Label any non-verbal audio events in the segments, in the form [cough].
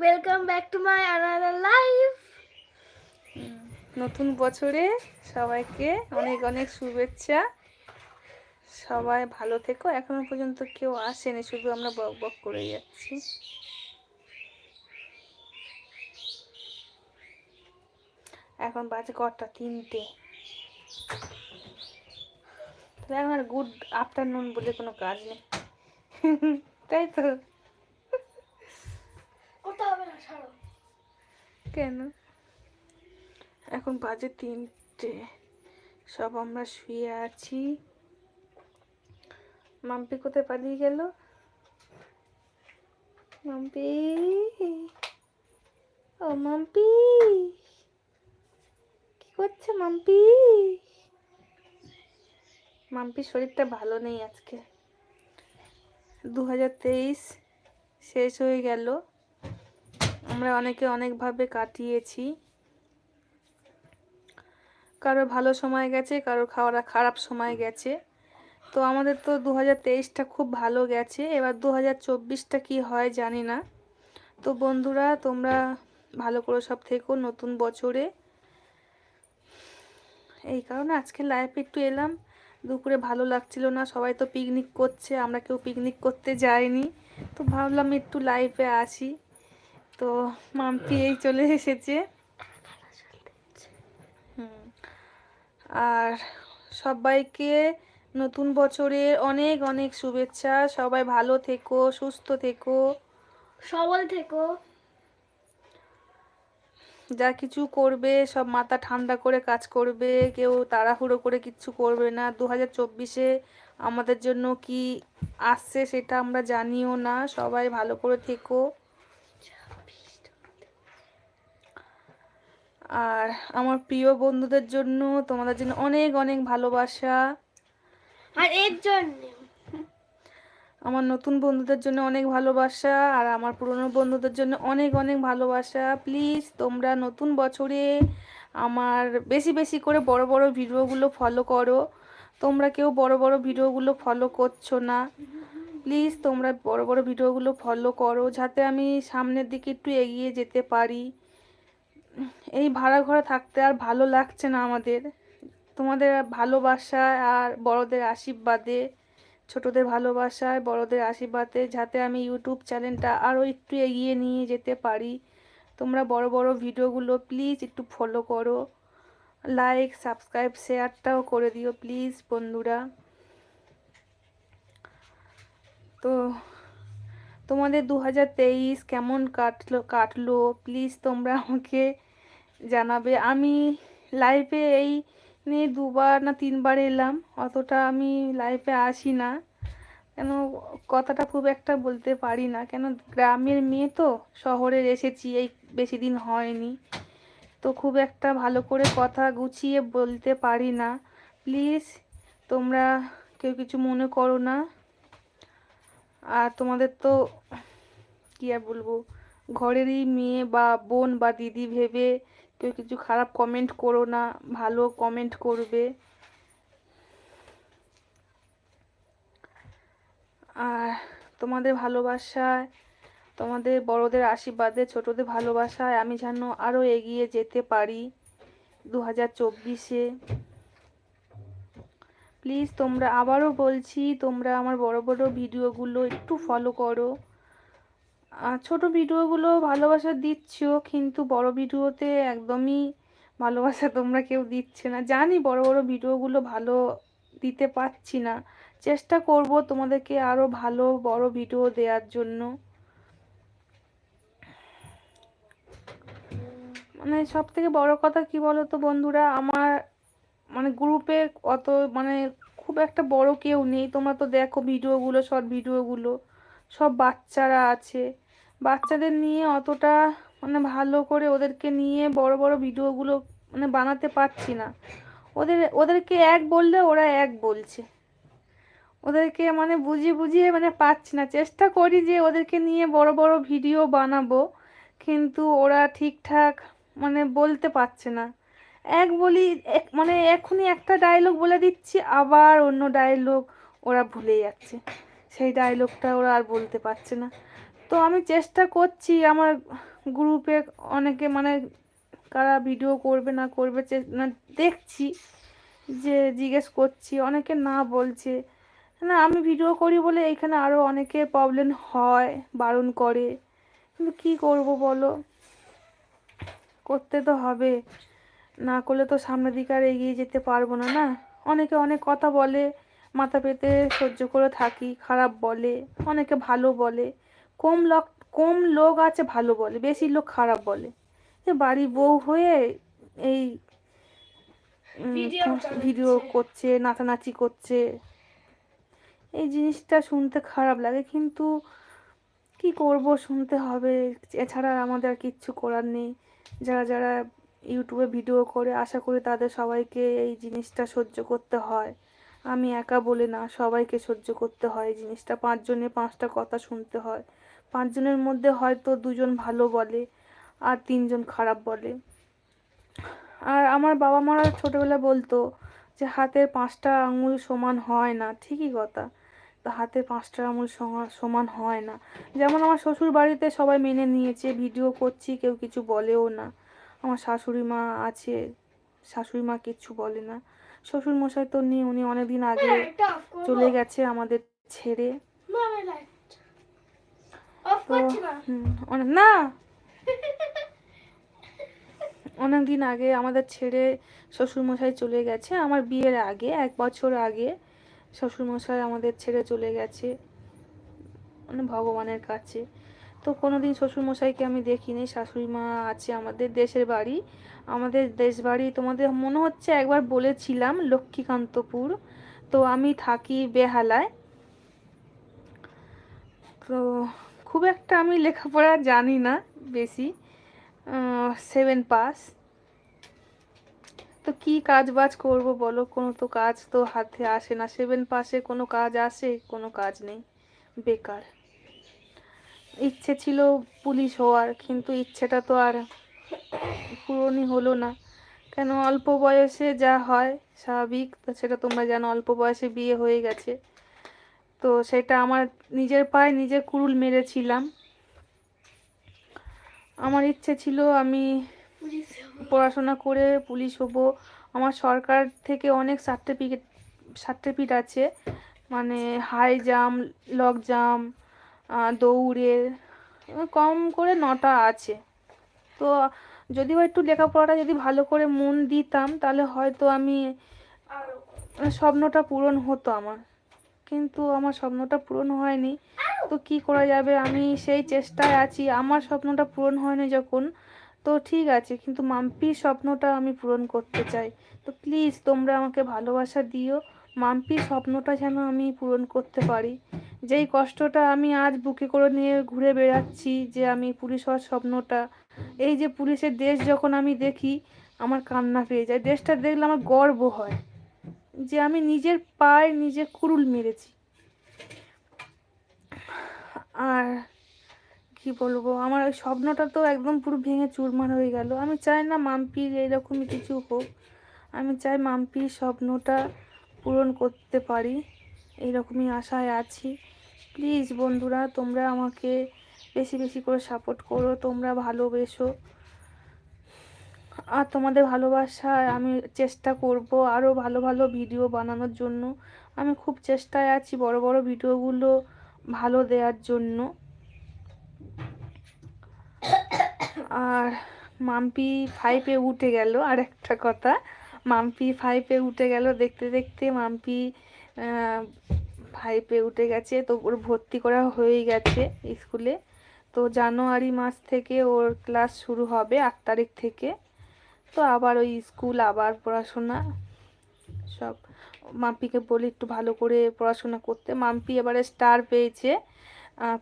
Welcome back to my another life নতুন বছরে সবাইকে অনেক অনেক শুভেচ্ছা। সবাই ভালো থেকো। এখনও পর্যন্ত কেউ আসেনি, শুধু আমরা বক বক করে যাচ্ছি। এখন বাজে কটা? তিনটে। তাহলে এখন আর গুড আফটারনুন বলে কোনো কাজ নেই। [laughs] তাই তো ওটা হবে না ছাড়ো কেন? এখন বাজে তিনটে। সব আমরা শুয়ে আছি। মাম্পি কোথায় পালিয়ে গেল? মাম্পি? ও, মাম্পি? কি করছে মাম্পি? মাম্পির শরীরটা ভালো নেই আজকে। দু হাজার তেইশ শেষ হয়ে গেল। আমরা অনেকে অনেকভাবে কাটিয়েছি। কারোর ভালো সময় গেছে কারোর খাওয়া খারাপ সময় গেছে। তো আমাদের তো দু হাজার তেইশটা খুব ভালো গেছে, এবার দু হাজার চব্বিশটা কী হয় জানি না। তো বন্ধুরা, তোমরা ভালো করে সব থেকো নতুন বছরে। এই কারণে আজকে লাইফে একটু এলাম। দুপুরে ভালো লাগছিল না, সবাই তো পিকনিক করছে, আমরা কেউ পিকনিক করতে যাইনি। তো ভাবলাম একটু লাইফে আসি। তো মাম্পি এই চলে এসেছে। হুম। আর সবাইকে নতুন বছরের অনেক অনেক শুভেচ্ছা। সবাই ভালো থেকো সুস্থ থেকো। সবল থেকো। যা কিছু করবে সব মাথা ঠান্ডা করে কাজ করবে। কেউ তাড়াহুড়ো করে কিচ্ছু করবে না। দু হাজার চব্বিশে আমাদের জন্য কি আসছে সেটা আমরা জানিও না। সবাই ভালো করে থেকো। আর আমার প্রিয় বন্ধুদের জন্য তোমাদের জন্য অনেক অনেক ভালোবাসা। আর এর জন্য আমার নতুন বন্ধুদের জন্য অনেক ভালোবাসা আর আমার পুরনো বন্ধুদের জন্য অনেক অনেক ভালোবাসা। প্লিজ তোমরা নতুন বছরে আমার বেশি বেশি করে বড় বড় ভিডিওগুলো ফলো করো। তোমরা কেউ বড় বড় ভিডিওগুলো ফলো করছ না। প্লিজ তোমরা বড় বড় ভিডিওগুলো ফলো করো যাতে আমি সামনের দিকে একটু এগিয়ে যেতে পারি। এই ভাড়া ঘরে থাকতে আর ভালো লাগছে না আমাদের। তোমাদের ভালোবাসা আর বড়দের আশীর্বাদে, ছোটদের ভালোবাসায়, বড়দের আশীর্বাদে যাতে আমি ইউটিউব চ্যানেলটা আরও একটু এগিয়ে নিয়ে যেতে পারি। তোমরা বড় বড় ভিডিওগুলো প্লিজ একটু ফলো করো। লাইক সাবস্ক্রাইব শেয়ারটাও করে দিও প্লিজ বন্ধুরা। তো তোমাদের দু হাজার তেইশ কেমন কাটলো কাটলো? প্লিজ তোমরা আমাকে জানাবে। আমি লাইফে এই নিয়ে দুবার না তিনবার এলাম, অতটা আমি লাইফে আসি না। কেন কথাটা খুব একটা বলতে পারি না। কেন গ্রামের মেয়ে তো শহরে এসেছি, এই বেশি দিন হয়নি। তো খুব একটা ভালো করে কথা গুছিয়ে বলতে পারি না। প্লিজ তোমরা কেউ কিছু মনে করো না। আর তোমাদের তো, কী আর বলব, ঘরেরই মেয়ে বা বোন বা দিদি ভেবে কেউ কিছু খারাপ কমেন্ট করো না, ভালো কমেন্ট করবে। আর তোমাদের ভালোবাসায়, তোমাদের বড়দের আশীর্বাদে, ছোটদের ভালোবাসায় আমি যেন আরও এগিয়ে যেতে পারি দু হাজার চব্বিশে। প্লিজ তোমরা আবারও বলছি, তোমরা আমার বড় বড় ভিডিওগুলো একটু ফলো করো। ছোট ভিডিওগুলো ভালোবাসা দিচ্ছ কিন্তু বড় ভিডিওতে একদমই ভালোবাসা তোমরা কেউ দিচ্ছে না। জানি বড় বড় ভিডিওগুলো ভালো দিতে পারছি না। চেষ্টা করব তোমাদেরকে আরও ভালো বড় ভিডিও দেওয়ার জন্য। মানে সব থেকে বড় কথা কি বলো তো বন্ধুরা, আমার মানে গ্রুপে অত মানে খুব একটা বড় কেউ নেই। তোমরা তো দেখো ভিডিওগুলো, শর্ট ভিডিওগুলো। সব বাচ্চারা আছে। বাচ্চাদের নিয়ে অতটা মানে ভালো করে ওদেরকে নিয়ে বড় বড় ভিডিওগুলো মানে বানাতে পারছি না। ওদের, ওদেরকে এক বললে ওরা এক বলছে। ওদেরকে মানে বুঝিয়ে বুঝিয়ে মানে পাচ্ছি না। চেষ্টা করি যে ওদেরকে নিয়ে বড় বড় ভিডিও বানাবো, কিন্তু ওরা ঠিকঠাক মানে বলতে পারছে না। এক বলি, এক মানে এখনই একটা ডায়লগ বলে দিচ্ছি, আবার অন্য ডায়লগ ওরা ভুলে যাচ্ছে। সেই ডায়লগটা ওরা আর বলতে পারছে না। তো আমি চেষ্টা করছি আমার গ্রুপে অনেকে মানে কারা ভিডিও করবে না করবে না, দেখছি যে জিজ্ঞেস করছি, অনেকে না বলছে। না, আমি ভিডিও করি বলে এখানে আরও অনেকের প্রবলেম হয়, বারণ করে। কিন্তু কী করব বলো? করতে তো হবে। না করলে তো সামনের দিকে আর এগিয়ে যেতে পারব না না? অনেকে অনেক কথা বলে, মাথা পেতে সহ্য করে থাকি, খারাপ বলে, অনেকে ভালো বলে। কম লোক কম লোক আছে ভালো বলে বেশি লোক খারাপ বলে। যে বাড়ি বউ হয়ে এই ভিডিও করছে নাচানাচি করছে। এই জিনিসটা শুনতে খারাপ লাগে কিন্তু কি করব শুনতে হবে। এছাড়া আর আমাদের আর কিচ্ছু করার নেই। যারা যারা ইউটিউবে ভিডিও করে আশা করি তাদের সবাইকে এই জিনিসটা সহ্য করতে হয়। আমি একা বলে না সবাইকে সহ্য করতে হয় এই জিনিসটা। পাঁচজনে পাঁচটা কথা শুনতে হয়। পাঁচজনের মধ্যে হয়তো দুজন ভালো বলে আর তিনজন খারাপ বলে। আর আমার বাবা মারা ছোটোবেলা বলতো যে হাতের পাঁচটা আঙুল সমান হয় না। ঠিকই কথা। তো হাতের পাঁচটা আঙুল সমান- হয় না। যেমন আমার শ্বশুর বাড়িতে সবাই মেনে নিয়েছে ভিডিও করছি কেউ কিছু বলেও না। আমার শাশুড়ি মা আছে শাশুড়ি মা কিচ্ছু বলে না। শ্বশুর মশাই তো নেই উনি অনেকদিন আগে করব। চলে গেছে আমাদের ছেড়ে। তো না? অনেক দিন আগে আমাদের ছেড়ে শ্বশুরমশাই চলে গেছে। আমার বিয়ের আগে, এক বছর আগে শ্বশুরমশাই আমাদের ছেড়ে চলে গেছে মানে ভগবানের কাছে। তো কোনোদিন শ্বশুরমশাইকে আমি দেখিনি শাশুড়ি মা আছে আমাদের দেশের বাড়ি। আমাদের দেশ বাড়ি, তোমাদের মনে হচ্ছে একবার বলেছিলাম, লক্ষ্মীকান্তপুর। তো আমি থাকি বেহালায়। তো খুব একটা আমি লেখাপড়া জানি না বেশি সেভেন পাস তো কি কাজ বাজ করব বলো? কোনো তো কাজ তো হাতে আসে না। সেভেন পাসে কোনো কাজ আসে? কোনো কাজ নেই। বেকার। ইচ্ছে ছিল পুলিশ হওয়ার, কিন্তু ইচ্ছেটা তো আর পূরণই হলো না। কেন? অল্প বয়সে যা হয় স্বাভাবিক। তো সেটা তোমরা জানো, অল্প বয়সে বিয়ে হয়ে গেছে। তো সেটা আমার নিজের পায়ে নিজে কুড়ুল মেরেছিলাম। আমার ইচ্ছে ছিল আমি পড়াশোনা করে পুলিশ হব। আমার সরকার থেকে অনেক সার্টিফিকেট সার্টিফিকেট আছে মানে হাই জাম্প লং জাম্প দৌড়ের কম করে নটা আছে। তো যদি যদিও একটু লেখাপড়াটা যদি ভালো করে মন দিতাম, তাহলে হয়তো আমি স্বপ্নটা পূরণ হতো আমার। কিন্তু আমার স্বপ্নটা পূরণ হয়নি। তো কি করা যাবে? আমি সেই চেষ্টায় আছি। আমার স্বপ্নটা পূরণ হয়নি যখন। তো ঠিক আছে, কিন্তু মাম্পির স্বপ্নটা আমি পূরণ করতে চাই। তো প্লিজ তোমরা আমাকে ভালোবাসা দিও। মাম্পির স্বপ্নটা যেন আমি পূরণ করতে পারি। যেই কষ্টটা আমি আজ বুকে করে নিয়ে ঘুরে বেড়াচ্ছি যে আমি পুলিশ হওয়ার স্বপ্নটা, এই যে পুলিশের দেশ যখন আমি দেখি, আমার কান্না পেয়ে যায়। দেশটা দেখলে আমার গর্ব হয়। যে আমি নিজের পায়ে নিজে কুড়ুল মেরেছি। আর কি বলব, আমার ওই স্বপ্নটা তো একদম পুরো ভেঙে চুরমার হয়ে গেল। আমি চাই না মাম্পির এইরকমই কিছু হোক। আমি চাই মাম্পির স্বপ্নটা পূরণ করতে পারি। এইরকমই আশায় আছি। প্লিজ বন্ধুরা, তোমরা আমাকে বেশি বেশি করে সাপোর্ট করো, তোমরা ভালোবেসো। আর তোমাদের ভালোবাসায় আমি চেষ্টা করব আরও ভালো ভালো ভিডিও বানানোর জন্য। আমি খুব চেষ্টায় আছি বড় বড় ভিডিওগুলো ভালো দেওয়ার জন্য। আর মাম্পি ফাইভে উঠে গেল আর একটা কথা, মাম্পি ফাইভে উঠে গেল, দেখতে দেখতে মাম্পি ফাইভে উঠে গেছে, তো ওর ভর্তি করা হয়ে গেছে স্কুলে তো জানুয়ারি মাস থেকে ওর ক্লাস শুরু হবে, আট তারিখ থেকে। তো আবার ওই স্কুল, আবার পড়াশোনা সব। মাম্পিকে বলি একটু ভালো করে পড়াশোনা করতে। মাম্পি এবারে স্টার পেয়েছে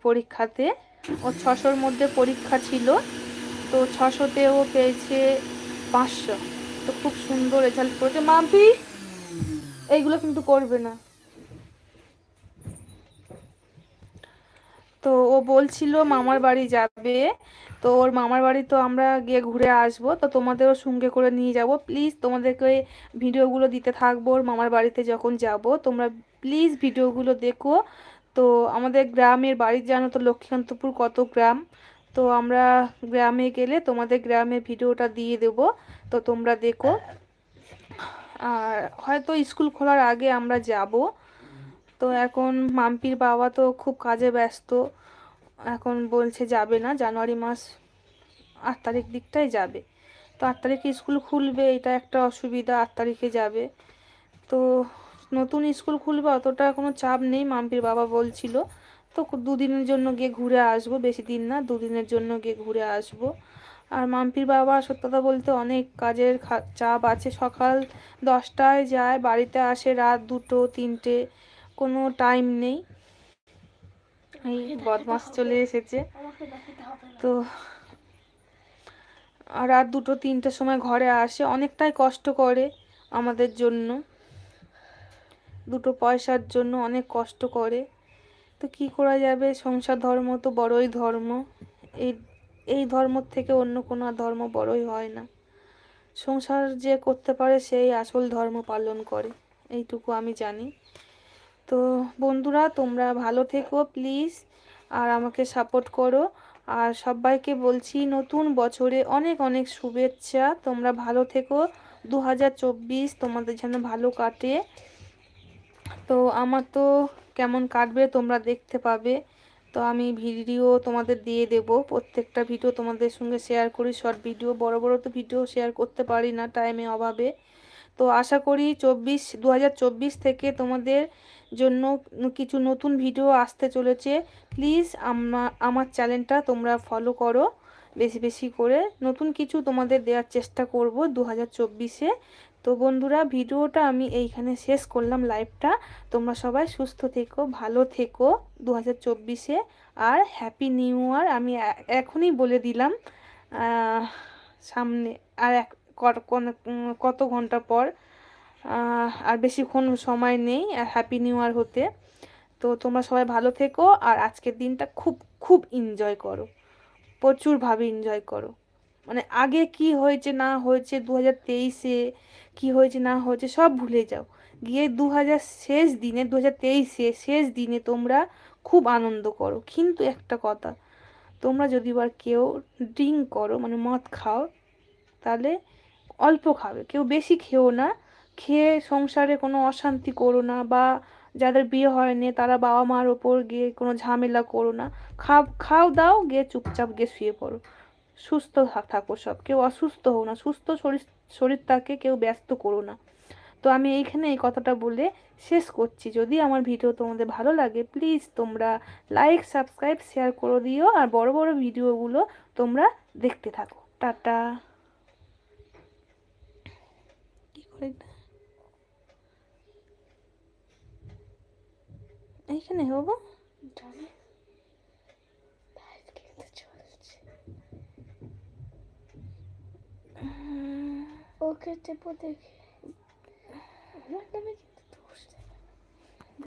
পরীক্ষাতে। ও ছশোর মধ্যে পরীক্ষা ছিল, তো ছশোতে ও পেয়েছে পাঁচশো। তো খুব সুন্দর রেজাল্ট করেছে। মাম্পি, এইগুলো কিন্তু করবে না। তো ও বলছিল মামার বাড়ি যাবে। তো ওর মামার বাড়ি তো আমরা গিয়ে ঘুরে আসব। তো তোমাদেরও সঙ্গে করে নিয়ে যাব। প্লিজ তোমাদেরকে ভিডিওগুলো দিতে থাকব। ওর মামার বাড়িতে যখন যাব, তোমরা প্লিজ ভিডিওগুলো দেখো। তো আমাদের গ্রামের বাড়ির জানো তো লক্ষ্মীকান্তপুর কত গ্রাম? তো আমরা গ্রামে গেলে তোমাদের গ্রামে ভিডিওটা দিয়ে দেব। তো তোমরা দেখো। আর হয়তো স্কুল খোলার আগে আমরা যাব। তো এখন মাম্পির বাবা তো খুব কাজে ব্যস্ত। এখন বলছে যাবে না, জানুয়ারি মাস আট তারিখ দিকটাই যাবে। তো আট তারিখে স্কুল খুলবে, এটা একটা অসুবিধা, আট তারিখে যাবে। তো নতুন স্কুল খুলবে অতটা কোনো চাপ নেই, মাম্পির বাবা বলছিল। তো দুদিনের জন্য গিয়ে ঘুরে আসব, বেশি দিন না, দুদিনের জন্য গিয়ে ঘুরে আসব। আর মাম্পির বাবা সত্যতা বলতে অনেক কাজের চাপ আছে। সকাল দশটায় যায়, বাড়িতে আসে রাত দুটো, তিনটে। কোনো টাইম নেই। এই বদমাস চলে এসেছে। তো আর রাত দুটো তিনটের সময় ঘরে আসে। অনেকটাই কষ্ট করে আমাদের জন্য। দুটো পয়সার জন্য অনেক কষ্ট করে। তো কি করা যাবে? সংসার ধর্ম তো বড়ই ধর্ম। এই এই ধর্ম থেকে অন্য কোনো ধর্ম বড়ই হয় না। সংসার যে করতে পারে সেই আসল ধর্ম পালন করে। এইটুকু আমি জানি। তো বন্ধুরা, তোমরা ভালো থেকো প্লিজ, আর আমাকে সাপোর্ট করো। আর সবাইকে বলছি, নতুন বছরে অনেক অনেক শুভেচ্ছা। তোমরা ভালো থেকো। দু হাজার চব্বিশ তোমাদের যেন ভালো কাটে। তো আমার তো কেমন কাটবে তোমরা দেখতে পাবে। তো আমি ভিডিও তোমাদের দিয়ে দেব। প্রত্যেকটা ভিডিও তোমাদের সঙ্গে শেয়ার করি। শর্ট ভিডিও বড় বড় তো ভিডিও শেয়ার করতে পারি না টাইমে অভাবে। তো আশা করি চব্বিশ দু হাজার থেকে তোমাদের জন্য কিছু নতুন ভিডিও আসতে চলেছে। প্লিজ আমার চ্যানেলটা তোমরা ফলো করো। বেশি বেশি করে নতুন কিছু তোমাদের দেওয়ার চেষ্টা করব দু হাজার তো বন্ধুরা ভিডিওটা আমি এইখানে শেষ করলাম লাইভটা তোমরা সবাই সুস্থ থেকো, ভালো থেকো দু হাজার আর হ্যাপি নিউ ইয়ার আমি এখনই বলে দিলাম। সামনে আর এক কত- ঘণ্টা পর আর বেশিক্ষণ সময় নেই, আর হ্যাপি নিউ ইয়ার হতে। তো তোমরা সবাই ভালো থেকো, আর আজকের দিনটা খুব খুব এনজয় করো। প্রচুরভাবে এনজয় করো। মানে আগে কি হয়েছে, না হয়েছে দু হাজার তেইশে কী হয়েছে, না হয়েছে, সব ভুলে যাও। গিয়ে দু হাজার শেষ দিনে দু হাজার তেইশে শেষ দিনে তোমরা খুব আনন্দ করো। কিন্তু একটা কথা, তোমরা যদি আবার কেউ ড্রিঙ্ক করো মানে মদ খাও, তাহলে অল্প খাবে, কেউ বেশি খেও না। খেয়ে সংসারে কোনো অশান্তি করো না বা যাদের বিয়ে হয়নি তারা বাবা মার ওপর গিয়ে কোনো ঝামেলা করো না। খাও খাও দাও, গিয়ে চুপচাপ গিয়ে শুয়ে পড়ো। সুস্থ থাকো সব। কেউ অসুস্থ হও না। সুস্থ শরীর, শরীরটাকে কেউ ব্যস্ত করো না। তো আমি এইখানে এই কথাটা বলে শেষ করছি। যদি আমার ভিডিও তোমাদের ভালো লাগে প্লিজ তোমরা লাইক সাবস্ক্রাইব শেয়ার করে দিও। আর বড় বড় ভিডিওগুলো তোমরা দেখতে থাকো। টাটা কি করে এটা? এইখানে চলছে। ওকে চেপো দেখি। আমার নামে কিন্তু